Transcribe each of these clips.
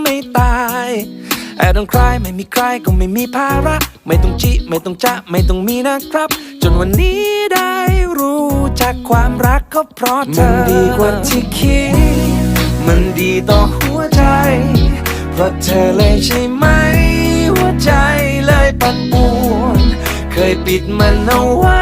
ตายแอบต้องใครไม่มีใครก็ไม่มีภาระ ไม่ต้องจิไม่ต้องจะไม่ต้องมีนะครับ จนวันนี้ได้รู้จักความรักก็เพราะเธอ มันดีกว่าที่คิด มันดีต่อหัวใจ เพราะเธอเลยใช่ไหม หัวใจเลยปั่นป่วน เคยปิดมันเอาไว้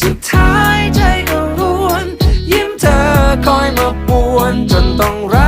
สุดท้ายใจก็ร่วน ยิ้มเธอคอยมาป่วนจนต้องรัก